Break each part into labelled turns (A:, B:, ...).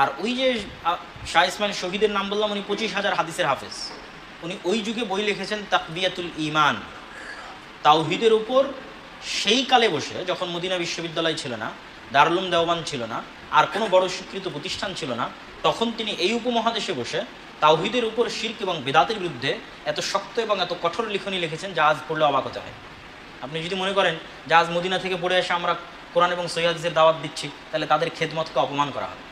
A: আর ওই যে শাহ ইসমাইল শহীদের নাম বললাম, উনি পঁচিশ হাজার হাদিসের হাফেজ। উনি ওই যুগে বই লিখেছেন, তাকবিয়াতুল ইমান তাওহিদের উপর সেই কালে বসে, যখন মদিনা বিশ্ববিদ্যালয় ছিল না দারুলুম দেওবান ছিল না, আর কোনো বড় স্বীকৃত প্রতিষ্ঠান ছিল না, তখন তিনি এই উপমহাদেশে বসে তাওহিদের উপর শির্ক এবং বেদাতের বিরুদ্ধে এত শক্ত এবং এত কঠোর লিখনী লিখেছেন, যা আজ পড়লে অবাক হতে হয়। আপনি যদি মনে করেন, যে আজ মদিনা থেকে পড়ে এসে আমরা কোরআন এবং সৈয়াদিসের দাওয়াত দিচ্ছি, তাহলে তাদের খেদমতকে অপমান করা হবে।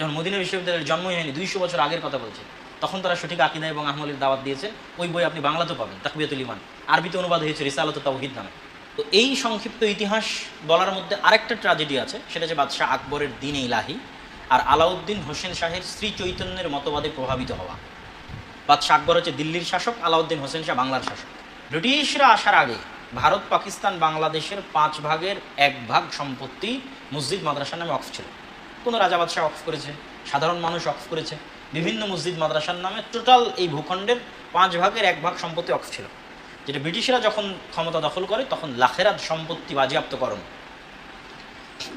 A: যখন মদিনা বিশ্ববিদ্যালয়ের জন্মই হয়নি, দুইশো বছর আগের কথা বলছে। তখন তারা সঠিক আকিদা এবং আহমলের দাওয়াত দিয়েছে ওই বই আপনি বাংলাতেও পাবেন, তাকবিয়াতুল ইমান আরবিতে অনুবাদ হয়েছে রিসালত তাওহিদ নামে। তো এই সংক্ষিপ্ত ইতিহাস বলার মধ্যে আরেকটা ট্র্যাজেডি আছে, সেটা যে বাদশাহ আকবরের দিন ইলাহি আর আলাউদ্দিন হোসেন শাহের শ্রী চৈতন্যের মতবাদে প্রভাবিত হওয়া। বাদশাহ আকবর হচ্ছে দিল্লির শাসক, আলাউদ্দিন হোসেন শাহ বাংলার শাসক। ব্রিটিশরা আসার আগে ভারত, পাকিস্তান, বাংলাদেশের পাঁচ ভাগের এক ভাগ সম্পত্তি মসজিদ মাদ্রাসার নামে অফ ছিল। কোনো রাজা বাদশাহ অফ করেছে, সাধারণ মানুষ অফ করেছে। বিভিন্ন মসজিদ, মাদ্রাসার নামে টোটাল এই ভূখণ্ডের পাঁচ ভাগের এক ভাগ সম্পত্তি অফ ছিল। যেটা ব্রিটিশরা যখন ক্ষমতা দখল করে, তখন লাখেরাত সম্পত্তি বাজেয়াপ্তকরণ।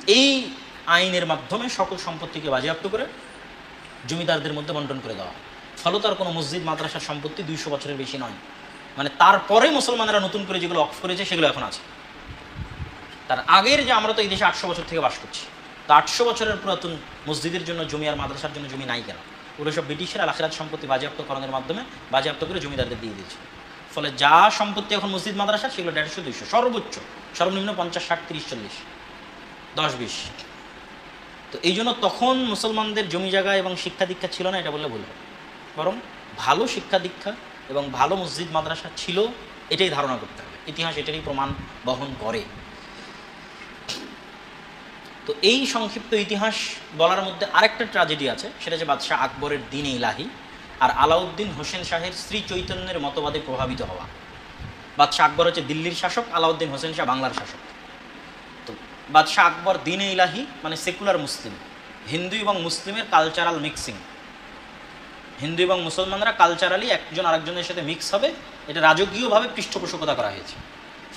A: এই আইনের মাধ্যমে সকল সম্পত্তিকে বাজেয়াপ্ত করে জমিদারদের মধ্যে বন্টন করে দেওয়া। ফলত আর কোনো মসজিদ, মাদ্রাসার সম্পত্তি দুইশো বছরের বেশি নয়। মানে তারপরে মুসলমানেরা নতুন করে যেগুলো অফ করেছে, সেগুলো এখন আছে। তার আগের যে আমরা তো এই দেশে আটশো বছর থেকে বাস করছি। তো আটশো বছরের পুরাতন মসজিদের জন্য জমি আর মাদ্রাসার জন্য জমি নাই কেন? ওগুলো সব ব্রিটিশরা আখেরাত সম্পত্তি বাজেয়াপ্তকরণের মাধ্যমে বাজেয়াপ্ত করে জমিদারদের দিয়ে দিয়েছে। ফলে যা সম্পত্তি এখন মসজিদ, মাদ্রাসা, সেগুলো দেড়শো, দুইশো, সর্বোচ্চ, সর্বনিম্ন পঞ্চাশ, ষাট, তিরিশ, চল্লিশ, দশ, বিশ। তো এই জন্য তখন মুসলমানদের জমি জায়গা এবং শিক্ষা দীক্ষা ছিল না, এটা বললে ভুল বরং ভালো শিক্ষা দীক্ষা এবং ভালো মসজিদ, মাদ্রাসা ছিল, এটাই ধারণা করতে হবে। ইতিহাস এটারই প্রমাণ বহন করে। তো এই সংক্ষিপ্ত ইতিহাস বলার মধ্যে আরেকটা ট্র্যাজেডি আছে, সেটা যে বাদশাহ আকবরের দিন ইলাহি আর আলাউদ্দিন হোসেন শাহের শ্রী চৈতন্যের মতবাদে প্রভাবিত হওয়া। বাদশাহ আকবর হচ্ছে দিল্লির শাসক, আলাউদ্দিন হোসেন শাহ বাংলার শাসক। তো বাদশাহ আকবর দিন ইলাহি মানে সেকুলার মুসলিম। হিন্দু এবং মুসলিমের কালচারাল মিক্সিং হিন্দু এবং মুসলমানরা কালচারালি একজন আরেকজনের সাথে মিক্স হবে, এটা রাজকীয়ভাবে পৃষ্ঠপোষকতা করা হয়েছে।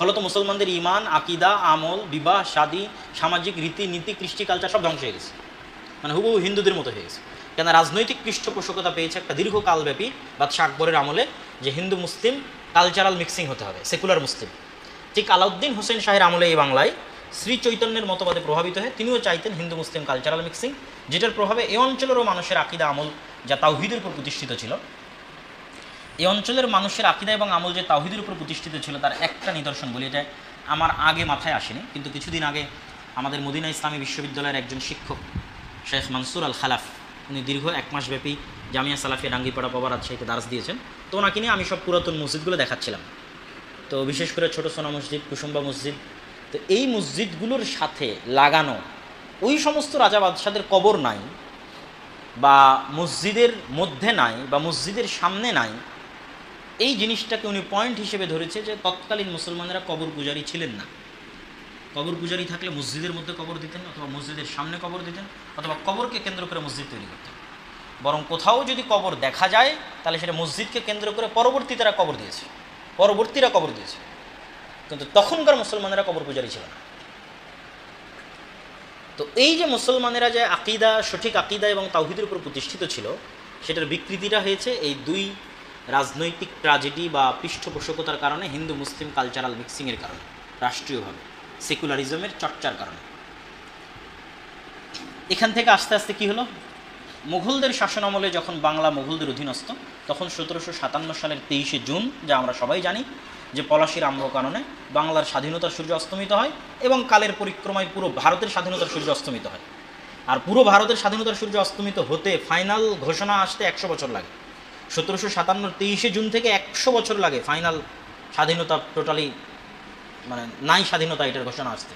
A: ফলত মুসলমানদের ইমান আকিদা, আমল, বিবাহ, শাদী, সামাজিক রীতি, নীতি, কৃষ্টি কালচার সব ধ্বংস হয়ে গেছে। মানে হুবহু হিন্দুদের মতো হয়ে গেছে। কেন রাজনৈতিক পৃষ্ঠপোষকতা পেয়েছে একটা দীর্ঘকালব্যাপী বাদশাহ আকবরের আমলে যে হিন্দু মুসলিম কালচারাল মিক্সিং হতে হবে সেকুলার মুসলিম। ঠিক আলাউদ্দিন হোসেন শাহের আমলে এই বাংলায় শ্রী চৈতন্যের মতবাদে প্রভাবিত হয়ে তিনিও চাইতেন হিন্দু মুসলিম কালচারাল মিক্সিং যেটার প্রভাবে এ অঞ্চলেরও মানুষের আকিদা, আমল, যা তাওহিদের উপর প্রতিষ্ঠিত ছিল এই অঞ্চলের মানুষের আকিদা এবং আমল যে তাওহিদের উপর প্রতিষ্ঠিত ছিল, তার একটা নিদর্শন বলি, এটা আমার আগে মাথায় আসেনি। কিন্তু কিছুদিন আগে আমাদের মদিনা ইসলামী বিশ্ববিদ্যালয়ের একজন শিক্ষক, শেখ মানসুর আল খালাফ, উনি দীর্ঘ এক মাস ব্যাপী জামিয়া সালাফিয়া ডাঙ্গিপাড়া পাওয়া রাজশাহীতে দার্স দিয়েছেন। তো ওনাকে নিয়ে আমি সব পুরাতন মসজিদগুলো দেখাচ্ছিলাম। তো বিশেষ করে ছোট সোনা মসজিদ, কুসুম্বা মসজিদ, তো এই মসজিদগুলোর সাথে লাগানো ওই সমস্ত রাজা বাদশাদের কবর নাই বা মসজিদের মধ্যে নাই বা মসজিদের সামনে নাই এই জিনিসটাকে উনি পয়েন্ট হিসেবে ধরেছে যে তৎকালীন মুসলমানেরা কবর পূজারী ছিলেন না। কবর পূজারী থাকলে মসজিদের মধ্যে কবর দিতেন অথবা মসজিদের সামনে কবর দিতেন অথবা কবরকে কেন্দ্র করে মসজিদ তৈরি করতেন। বরং কোথাও যদি কবর দেখা যায়, তাহলে সেটা মসজিদকে কেন্দ্র করে পরবর্তী তারা কবর দিয়েছে। পরবর্তীরা কবর দিয়েছে। কিন্তু তখনকার মুসলমানেরা কবর পূজারী ছিল না। তো এই যে মুসলমানেরা যে আকিদা, সঠিক আকিদা এবং তাওহিদের উপর প্রতিষ্ঠিত ছিল, সেটার বিকৃতিটা হয়েছে এই দুই রাজনৈতিক ট্রাজেডি বা পৃষ্ঠপোষকতার কারণে হিন্দু মুসলিম কালচারাল মিক্সিংয়ের কারণে, রাষ্ট্রীয়ভাবে সেকুলারিজমের চর্চার কারণে। এখান থেকে আস্তে আস্তে কি হলো? মুঘলদের শাসন আমলে যখন বাংলা মুঘলদের অধীনস্থ, তখন সতেরোশো সাতান্ন সালের তেইশে জুন, যা আমরা সবাই জানি, যে পলাশির কারণে বাংলার স্বাধীনতার সূর্য অস্তমিত হয় এবং কালের পরিক্রমায় পুরো ভারতের স্বাধীনতার সূর্য অস্তমিত হয়। আর পুরো ভারতের স্বাধীনতার সূর্য অস্তমিত হতে ফাইনাল ঘোষণা আসতে একশো বছর লাগে। সতেরোশো সাতান্ন তেইশে জুন থেকে একশো বছর লাগে ফাইনাল স্বাধীনতা টোটালি মানে নাই স্বাধীনতা এটার ঘোষণা আসতে।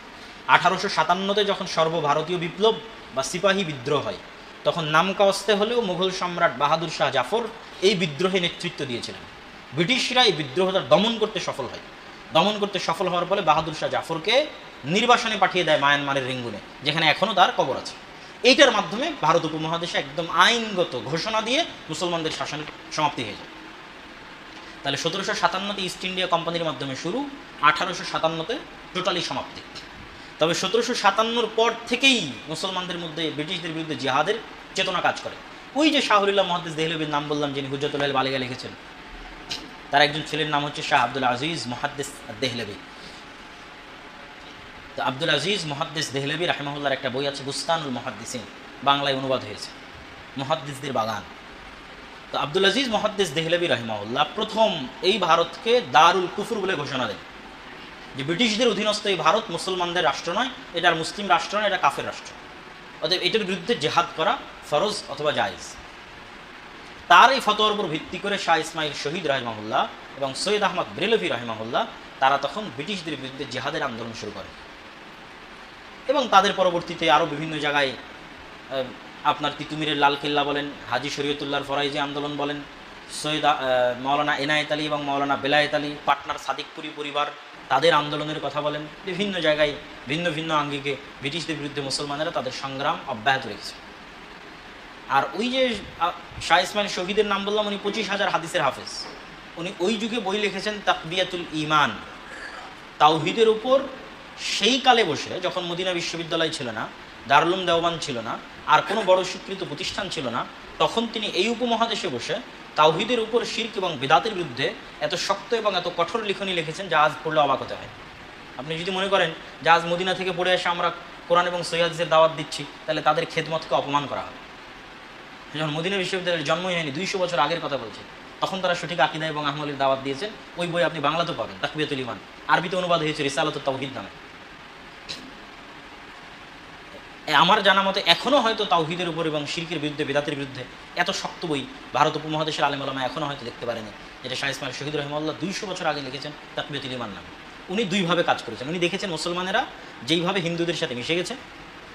A: আঠারোশো সাতান্নতে যখন সর্বভারতীয় বিপ্লব বা সিপাহী বিদ্রোহ হয়, তখন নামকা অস্তে হলেও মুঘল সম্রাট বাহাদুর শাহ জাফর এই বিদ্রোহে নেতৃত্ব দিয়েছিলেন। ব্রিটিশরা এই বিদ্রোহটা দমন করতে সফল হয়। দমন করতে সফল হওয়ার ফলে বাহাদুর শাহ জাফরকে নির্বাসনে পাঠিয়ে দেয় মায়ানমারের রিঙ্গুনে, যেখানে এখনও তার কবর আছে। এইটার মাধ্যমে ভারত উপমহাদেশে একদম আইনগত ঘোষণা দিয়ে মুসলমানদের শাসনের সমাপ্তি হয়ে যায়। তাহলে সতেরোশো সাতান্নতে ইস্ট ইন্ডিয়া কোম্পানির মাধ্যমে শুরু, আঠারোশো সাতান্নতে টোটালি সমাপ্তি। তবে সতেরোশো সাতান্নর পর থেকেই মুসলমানদের মধ্যে ব্রিটিশদের বিরুদ্ধে জিহাদের চেতনা কাজ করে। ওই যে শাহরুল্লাহ মহাদ্দেস দেহলবির নাম বললাম যিনি হুজরতুল্লাহ বালিগা লিখেছেন, তার একজন ছেলের নাম হচ্ছে শাহ আব্দুল আজিজ মহাদ্দেস দেহলবি। তো আব্দুল আজিজ মহাদ্দেস দেহলবি রাহেমাহুল্লার একটা বই আছে বুস্তানুল মহাদ্দিসিন, বাংলায় অনুবাদ হয়েছে, মহাদ্দিসদের বাগান। তো আব্দুল আজিজ মহাদ্দেস দেহলবি রাহিমাহুল্লাহ প্রথম এই ভারতকে দারুল কুফুর বলে ঘোষণা দেন। যে ব্রিটিশদের অধীনস্থ এই ভারত মুসলমানদের রাষ্ট্র নয়, এটা মুসলিম রাষ্ট্র নয়, এটা কাফের রাষ্ট্র। অতএব এটার বিরুদ্ধে জেহাদ করা ফরজ অথবা জায়েজ। তার এই ফতোয়ার উপর ভিত্তি করে শাহ ইসমাইল শহীদ রাহিমাহুল্লাহ এবং সৈয়দ আহমদ ব্রেলভি রাহিমাহুল্লাহ তারা তখন ব্রিটিশদের বিরুদ্ধে জেহাদের আন্দোলন শুরু করে। এবং তাদের পরবর্তীতে আরও বিভিন্ন জায়গায় আপনার তিতুমিরের লাল কিল্লা বলেন, হাজি শরীয়তুল্লাহর ফরাইজি আন্দোলন বলেন, সৈয়দ মৌলানা এনায়েত আলী এবং মৌলানা বেলায়েত আলী, পাটনার সাদিকপুরি পরিবার তাদের আন্দোলনের কথা বলেন। বিভিন্ন জায়গায় ভিন্ন ভিন্ন আঙ্গিকে ব্রিটিশদের বিরুদ্ধে মুসলমানেরা তাদের সংগ্রাম অব্যাহত রেখেছে। আর ওই যে শাহ ইসমাইল শহীদের নাম বললাম, উনি পঁচিশ হাজার হাদিসের হাফেজ। উনি ওই যুগে বই লিখেছেন তাকবিয়াতুল ইমান তাওহিদের উপর সেই কালে বসে যখন মদিনা বিশ্ববিদ্যালয় ছিল না দারুলুম দেওবান ছিল না, আর কোনো বড় স্বীকৃত প্রতিষ্ঠান ছিল না, তখন তিনি এই উপমহাদেশে বসে তাওহিদের উপর শির্ক এবং বেদাতের বিরুদ্ধে এত শক্ত এবং এত কঠোর লিখনী লিখেছেন যা আজ পড়লে অবাক হতে হয়। আপনি যদি মনে করেন যে আজ মদিনা থেকে পড়ে এসে আমরা কোরআন এবং সৈয়াদের দাওয়াত দিচ্ছি, তাহলে তাদের খেদমতকে অপমান করা হবে। যখন মদিনা বিশ্ববিদ্যালয়ের জন্মই হয়নি, দুইশো বছর আগের কথা বলছি, তখন তারা সঠিক আকিদা এবং আহমলির দাওয়াত দিয়েছেন, ওই বই আপনি বাংলাতেও পাবেন, তাকবিয়াতুল ইমান আরবিতে অনুবাদ হয়েছে রিসালাত তাওহিদ নামে এ, আমার জানা মতে এখনও হয়তো তাওহিদের উপর এবং শিরকের বিরুদ্ধে, বেদাতের বিরুদ্ধে এত শক্ত বই ভারত উপমহাদেশের আলেম আলমা এখনও হয়তো দেখতে পারেনি, যেটা শাহ ইসমাইল শহীদ রহমাল্লাহ দুইশো বছর আগে লিখেছেন তাকবিয়াতুল ইমান নামে। উনি দুইভাবে কাজ করেছেন। উনি দেখেছেন মুসলমানেরা যেইভাবে হিন্দুদের সাথে মিশে গেছে,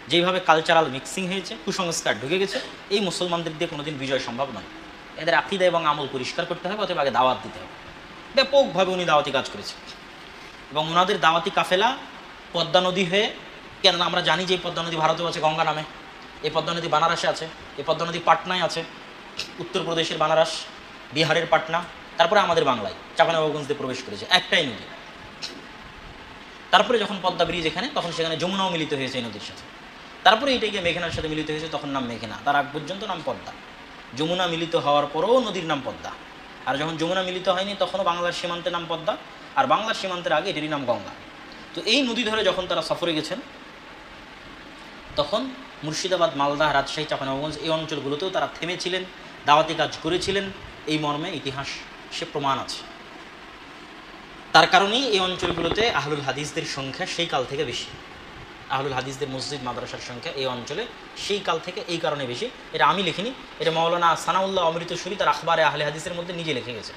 A: যেইভাবে কালচারাল মিক্সিং হয়েছে, কুসংস্কার ঢুকে গেছে, এই মুসলমানদের দিয়ে কোনোদিন বিজয় সম্ভব নয়। এদের আকিদা এবং আমল পরিষ্কার করতে হবে, অথবা আগে দাওয়াত দিতে হবে। ব্যাপকভাবে উনি দাওয়াতি কাজ করেছেন। এবং ওনাদের দাওয়াতি কাফেলা পদ্মা নদী হয়ে কেননা আমরা জানি যে এই পদ্মা নদী ভারতেও আছে, গঙ্গা নামে। এই পদ্মা নদী বানারসে আছে, এই পদ্মা নদী পাটনায় আছে উত্তরপ্রদেশের বানারস, বিহারের পাটনা, তারপরে আমাদের বাংলায় চাপানবাবগঞ্জ দিয়ে প্রবেশ করেছে, একটাই নদী। তারপরে যখন পদ্মা ব্রিজ এখানে, তখন সেখানে যমুনাও মিলিত হয়েছে এই নদীর সাথে। তারপরে এটা গিয়ে মেঘনার সাথে মিলিত হয়েছে, তখন নাম মেঘনা। তার আগ পর্যন্ত নাম পদ্মা। যমুনা মিলিত হওয়ার পরেও নদীর নাম পদ্মা। আর যখন যমুনা মিলিত হয়নি, তখনও বাংলার সীমান্তের নাম পদ্মা। আর বাংলার সীমান্তের আগে এটির নাম গঙ্গা। তো এই নদী ধরে যখন তারা সফরে গেছেন তখন মুর্শিদাবাদ, মালদা, রাজশাহী চাপানগঞ্জ এই অঞ্চলগুলোতেও তারা থেমেছিলেন, দাওয়াতি কাজ করেছিলেন। এই মর্মে ইতিহাস সে প্রমাণ আছে। তার কারণেই এই অঞ্চলগুলোতে আহলুল হাদিসদের সংখ্যা সেই কাল থেকে বেশি। আহলুল হাদিসদের মসজিদ, মাদ্রাসার সংখ্যা এই অঞ্চলে সেই কাল থেকে এই কারণে বেশি। এটা আমি লিখিনি, এটা মৌলানা সানাউল্লাহ অমৃতসুরি তার আখবারে আহলে হাদিসের মধ্যে নিজে লিখে গেছে।